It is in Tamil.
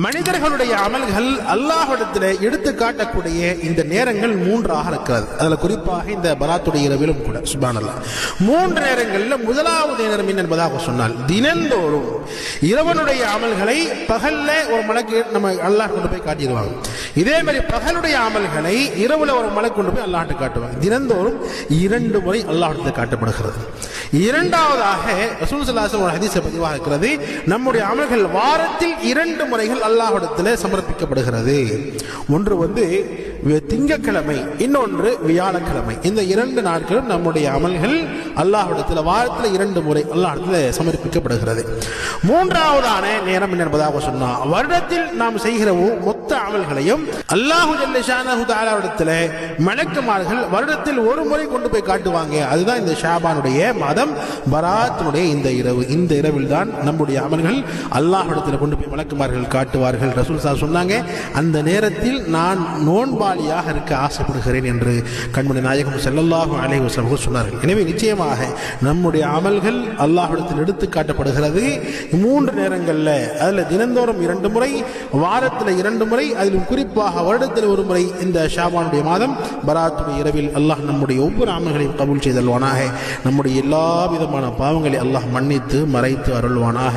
மனிதர்களுடைய அமல்கள் அல்லாஹிடத்தில் எடுத்து காட்டக்கூடிய இந்த நேரங்கள் மூன்றாக இருக்கிறது. அதுல குறிப்பாக இந்த பராத்துடைய இரவிலும் கூட சுபானல்லா. மூன்று நேரங்களில் முதலாவது நேரம் என்ன என்பதாக சொன்னால் தினந்தோறும் இரவனுடைய அமல்களை பகல்ல ஒரு மலைக்கு நம்ம அல்லாஹ் கொண்டு போய் காட்டிடுவாங்க. இதே மாதிரி பகலுடைய அமல்களை இரவுல ஒரு மலை கொண்டு போய் அல்லாஹ்ட்ட காட்டுவாங்க. தினந்தோறும் இரண்டு முறை அல்லாஹிடத்தில் காட்டப்படுகிறது. இரண்டாவதாக ரசூல் ஒரு ஹதீஸை பதிவாக இருக்கிறது. நம்முடைய அமல்கள் வாரத்தில் இரண்டு முறைகள் அல்லாஹிடத்தில் சமர்ப்பிக்கப்படுகிறது. ஒன்று வந்து திங்கக்கிழமை திங்கட்கிழமை இன்னொன்று வியாழக்கிழமை. இந்த இரண்டு நாட்களும் நம்முடைய அமல்கள் அல்லாஹிடத்தில் வாரத்தில் இரண்டு முறை அல்லாஹிடத்தில் சமர்ப்பிக்கப்படுகிறது. மூன்றாவதான நேரம் என்ன என்பதாக சொன்னா வருடத்தில் நாம் செய்கிற மொத்த மொத்த அமல்களையும் அல்லாஹு ஜல்லஷானஹு மலக்குமார்கள் வருடத்தில் ஒரு முறை கொண்டு போய் காட்டுவாங்க. அதுதான் இந்த ஷாபானுடைய மாதம் பராத்தினுடைய இந்த இரவு. இந்த இரவில் தான் நம்முடைய அமல்கள் அல்லாஹிடத்தில் கொண்டு போய் மலக்குமார்கள் காட்டுவார்கள். ரசூல் சார் சொன்னாங்க அந்த நேரத்தில் நான் நோன்பாளியாக இருக்க ஆசைப்படுகிறேன் என்று கண்மணி நாயகம் செல்லல்லாஹும் அலைஹி வஸல்லம் சொன்னார்கள். எனவே நிச்சயமாக நம்முடைய அமல்கள் அல்லாஹிடத்தில் எடுத்து காட்டப்படுகிறது. மூன்று நேரங்களில் அதில் தினந்தோறும் இரண்டு முறை வாரத்தில் இரண்டு முறை அதிலும் குறிப்பாக வருடத்தில் ஒரு முறை இந்த ஷாபானுடைய மாதம் பராத்துடைய இரவில் அல்லாஹ் நம்முடைய ஒவ்வொரு ஆமைகளையும் கபுல் செய்தல்வானாக. நம்முடைய எல்லா விதமான பாவங்களை அல்லாஹ் மன்னித்து மறைத்து அருள்வானாக.